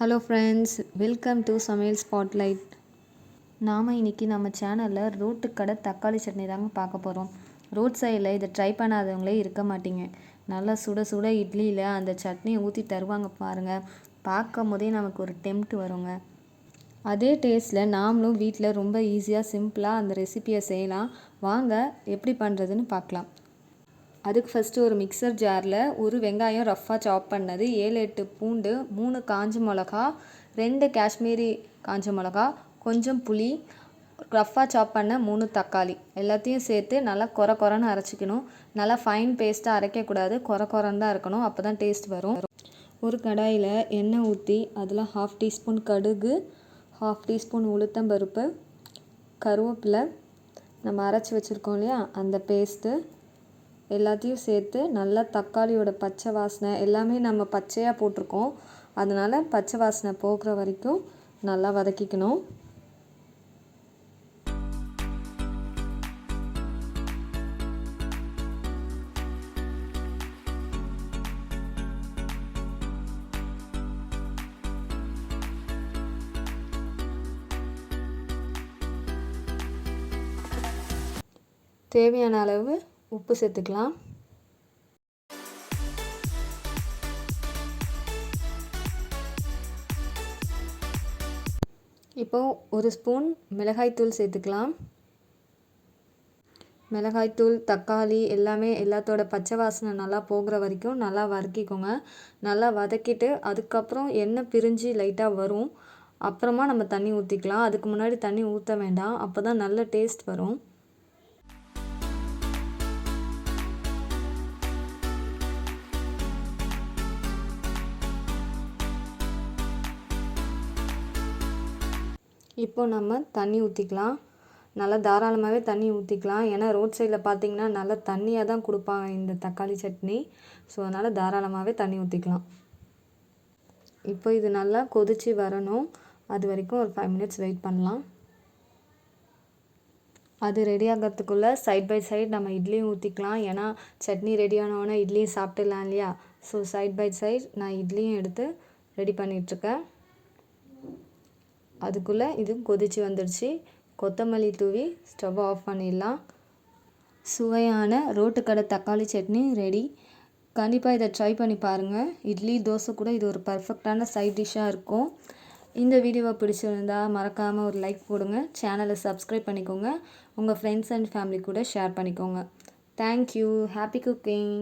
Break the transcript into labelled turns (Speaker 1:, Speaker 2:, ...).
Speaker 1: Hello friends welcome to சமையல் spotlight நாம் இன்றைக்கி நம்ம சேனலில் ரோட்டு கடை தக்காளி சட்னி தாங்க பார்க்க போகிறோம் ரோட் சைடில் இதை ட்ரை பண்ணாதவங்களே இருக்க மாட்டீங்க. நல்லா சுட சுட இட்லியில் அந்த சட்னியை ஊற்றி தருவாங்க பாருங்கள் பார்க்கும் போதே நமக்கு ஒரு டெம்ட் வருங்க. அதே டேஸ்ட்டில் நாமளும் வீட்டில் ரொம்ப ஈஸியாக சிம்பிளாக அந்த ரெசிபியை செய்யலாம். வாங்க எப்படி பண்ணுறதுன்னு பார்க்கலாம். அதுக்கு ஃபஸ்ட்டு ஒரு மிக்சர் ஜாரில் ஒரு வெங்காயம் ரஃப்பாக சாப் பண்ணது. ஏழு எட்டு பூண்டு மூணு காஞ்ச மிளகா ரெண்டு காஷ்மீரி காஞ்ச மிளகா கொஞ்சம் புளி ரஃப்பாக சாப் பண்ண மூணு தக்காளி. எல்லாத்தையும் சேர்த்து நல்லா கொர கொரன்னு அரைச்சிக்கணும். நல்லா ஃபைன் பேஸ்ட்டாக அரைக்கக்கூடாது கொர கொரன்னு தான் இருக்கணும் அப்போ தான் டேஸ்ட் வரும். ஒரு கடாயில் எண்ணெய் ஊற்றி அதில் ஹாஃப் டீஸ்பூன் கடுகு ஹாஃப் டீஸ்பூன் உளுத்தம்பருப்பு கருவேப்பிலை. நம்ம அரைச்சி வச்சுருக்கோம் இல்லையா? அந்த பேஸ்ட்டு எல்லாத்தையும் சேர்த்து நல்லா தக்காளியோட பச்சை வாசனை எல்லாமே நம்ம பச்சையாக போட்டிருக்கோம். அதனால் பச்சை வாசனை போகிற வரைக்கும் நல்லா வதக்கிக்கணும். தேவையான அளவு உப்பு சேர்த்துக்கலாம். இப்போ ஒரு ஸ்பூன் மிளகாய்த்தூள் சேர்த்துக்கலாம். மிளகாய்த்தூள் தக்காளி எல்லாமே எல்லாத்தோட பச்சை வாசனை நல்லா போகிற வரைக்கும் நல்லா வதக்கிக்கோங்க. நல்லா வதக்கிட்டு அதுக்கப்புறம் எண்ணெய் பிரிஞ்சு லைட்டாக வரும். அப்புறமா நம்ம தண்ணி ஊற்றிக்கலாம் அதுக்கு முன்னாடி தண்ணி ஊற்ற வேண்டாம். அப்போ தான் நல்ல டேஸ்ட் வரும். இப்போ நம்ம தண்ணி ஊற்றிக்கலாம் நல்லா தாராளமாகவே தண்ணி ஊற்றிக்கலாம் ஏன்னா ரோட் சைடில் பார்த்தீங்கன்னா நல்லா தண்ணியாக தான் கொடுப்பாங்க இந்த தக்காளி சட்னி. ஸோ அதனால் தாராளமாகவே தண்ணி ஊற்றிக்கலாம் இப்போ இது நல்லா கொதித்து வரணும். அது வரைக்கும் ஒரு ஃபைவ் மினிட்ஸ் வெயிட் பண்ணலாம். அது ரெடி ஆகிறதுக்குள்ளே சைட் பை சைட் நம்ம இட்லியும் ஊற்றிக்கலாம் ஏன்னா சட்னி ரெடி இட்லியும் சாப்பிட்டுலாம் இல்லையா? ஸோ சைட் பை சைட் நான் இட்லியும் எடுத்து ரெடி பண்ணிகிட்ருக்கேன் அதுக்குள்ளே இது கொதித்து வந்துடுச்சு கொத்தமல்லி தூவி ஸ்டவ் ஆஃப் பண்ணிடலாம். சுவையான ரோட்டுக்கடை தக்காளி சட்னி ரெடி கண்டிப்பாக இதை ட்ரை பண்ணி பாருங்கள் இட்லி தோசை கூட இது ஒரு பர்ஃபெக்டான சைட் டிஷ்ஷாக இருக்கும். இந்த வீடியோவை பிடிச்சிருந்தா மறக்காமல் ஒரு லைக் போடுங்க. சேனலை சப்ஸ்கிரைப் பண்ணிக்கோங்க. உங்கள் ஃப்ரெண்ட்ஸ் அண்ட் ஃபேமிலி கூட ஷேர் பண்ணிக்கோங்க. Thank you happy cooking